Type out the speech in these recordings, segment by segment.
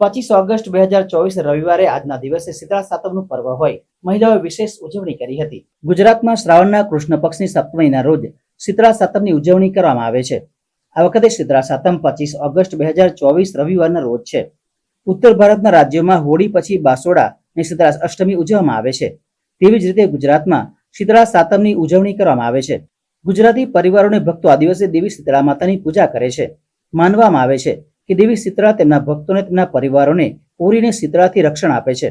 પચીસ ઓગસ્ટ બે હજાર ચોવીસ, રવિવારે આજના દિવસે શીતળા સાતમનું પર્વ હોય. મહિલાઓએ વિશેષ ઉજવણી કરી હતી. ગુજરાતમાં શ્રાવણના કૃષ્ણ પક્ષની સપ્તમીના રોજ શીતળા સાતમની ઉજવણી કરવામાં આવે છે. આ વખતે શીતળા સાતમ પચીસ ઓગસ્ટ બે હજાર ચોવીસ, રવિવારના રોજ છે. ઉત્તર ભારતના રાજ્યોમાં હોળી પછી બાસોડા અને શીતળા અષ્ટમી ઉજવવામાં આવે છે. તેવી જ રીતે ગુજરાતમાં શીતળા સાતમની ઉજવણી કરવામાં આવે છે. ગુજરાતી પરિવારોને ભક્તો આ દિવસે દેવી શીતળા માતાની પૂજા કરે છે. માનવામાં આવે છે. કે દેવી શીતળા તેમના ભક્તોને તેમના પરિવારોને પૂરીને શીતળાથી રક્ષણ આપે છે.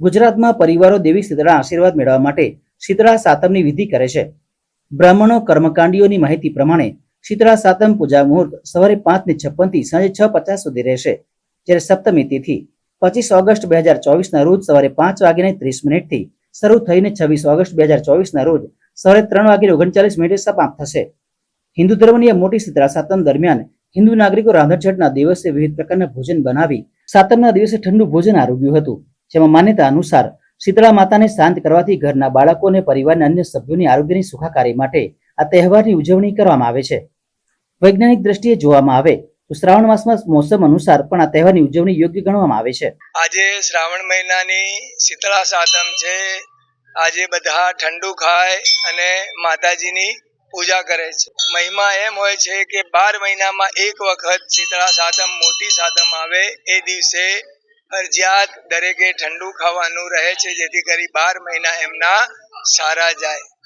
ગુજરાતમાં પરિવારો દેવી શીતળા આશીર્વાદ મેળવવા માટે શીતળા સાતમની વિધિ કરે છે. બ્રાહ્મણો કર્મકાંડીઓની માહિતી પ્રમાણે શીતળા સાતમ પૂજા મુહૂર્ત સવારે પાંચ ને છપ્પનથી સાંજે છ પચાસ સુધી રહેશે. જ્યારે સપ્તમી તિથિ પચીસ ઓગસ્ટ બે હજાર ચોવીસના રોજ સવારે પાંચ વાગીને ત્રીસ મિનિટથી શરૂ થઈને છવ્વીસ ઓગસ્ટ બે હજાર ચોવીસના રોજ સવારે ત્રણ વાગ્યે ઓગણચાલીસ મિનિટે સમાપ્ત થશે. હિન્દુ ધર્મની આ મોટી શીતળા સાતમ દરમિયાન હિન્દુ નાગરિકો રાંધણછઠના દિવસે વિવિધ પ્રકારના ભોજન બનાવી સાતમના દિવસે ઠંડુ ભોજન આરોગ્યું હતું. જેમાં માન્યતા અનુસાર શીતળા માતાને શાંત કરવાથી ઘરના બાળકો અને પરિવારના અન્ય સભ્યોની આરોગ્યની સુખાકારી માટે આ તહેવારની ઉજવણી કરવામાં આવે છે. વૈજ્ઞાનિક દ્રષ્ટિએ જોવામાં આવે તો શ્રાવણ માસમાં મોસમ અનુસાર પણ આ તહેવારની ઉજવણી યોગ્ય ગણવામાં આવે છે. આજે શ્રાવણ મહિનાની શીતળા સાતમ છે. આજે બધા ઠંડુ ખાય અને માતાજીની પૂજા કરે છે. મહિમા એમ હોય છે કે બાર મહિનામાં એક વખત શીતળા સાતમ, મોટી સાતમ આવે એ દિવસે ફરજિયાત દરેકે ઠંડુ ખાવાનું રહે છે, જેથી કરી બાર મહિના એમના સારા જાય.